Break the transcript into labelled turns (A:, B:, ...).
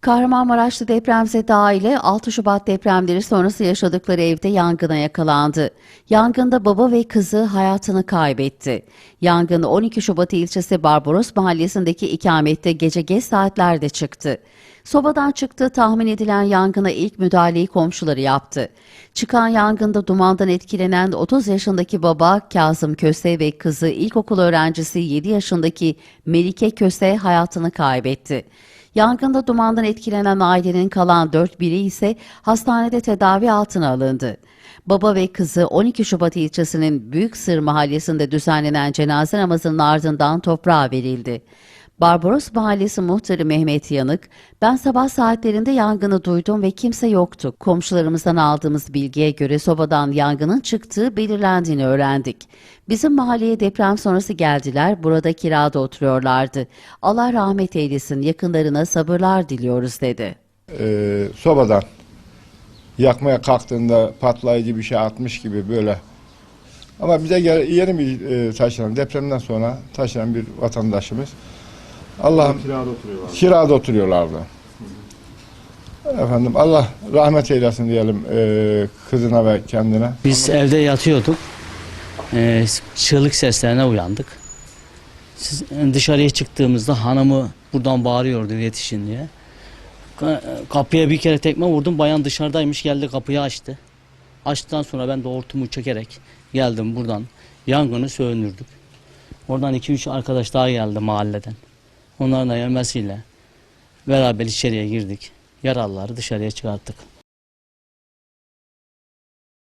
A: Kahramanmaraş'ta depremzede aile 6 Şubat depremleri sonrası yaşadıkları evde yangına yakalandı. Yangında baba ve kızı hayatını kaybetti. Yangın 12 Şubat ilçesi Barbaros mahallesindeki ikamette gece geç saatlerde çıktı. Sobadan çıktığı tahmin edilen yangına ilk müdahaleyi komşuları yaptı. Çıkan yangında dumandan etkilenen 30 yaşındaki baba Kazım Köse ve kızı ilkokul öğrencisi 7 yaşındaki Melike Köse hayatını kaybetti. Yangında dumandan etkilenen ailenin kalan dört biri ise hastanede tedavi altına alındı. Baba ve kızı 12 Şubat ilçesinin Büyüksır mahallesinde düzenlenen cenaze namazının ardından toprağa verildi. Barbaros Mahallesi muhtarı Mehmet Yanık, ben sabah saatlerinde yangını duydum ve kimse yoktu. Komşularımızdan aldığımız bilgiye göre sobadan yangının çıktığı belirlendiğini öğrendik. Bizim mahalleye deprem sonrası geldiler, burada kirada oturuyorlardı. Allah rahmet eylesin, yakınlarına sabırlar diliyoruz dedi.
B: Ee, sobadan yakmaya kalktığında patlayıcı bir şey atmış gibi böyle. Ama bize yeni bir e, taşınan, depremden sonra taşınan bir vatandaşımız. Allah'ım
C: Kirada oturuyorlar.
B: kirada oturuyorlardı. Efendim Allah rahmet eylesin diyelim e, kızına ve kendine.
D: Biz evde yatıyorduk. Ee, çığlık seslerine uyandık. Siz, dışarıya çıktığımızda hanımı buradan bağırıyordu yetişin diye. Ka- Kapıya bir kere tekme vurdum. Bayan dışarıdaymış geldi kapıyı açtı. Açtıktan sonra ben de hortumu çekerek geldim buradan. Yangını söndürdük. Oradan iki üç arkadaş daha geldi mahalleden. Onların da gelmesiyle beraber içeriye girdik. Yaralıları dışarıya çıkarttık.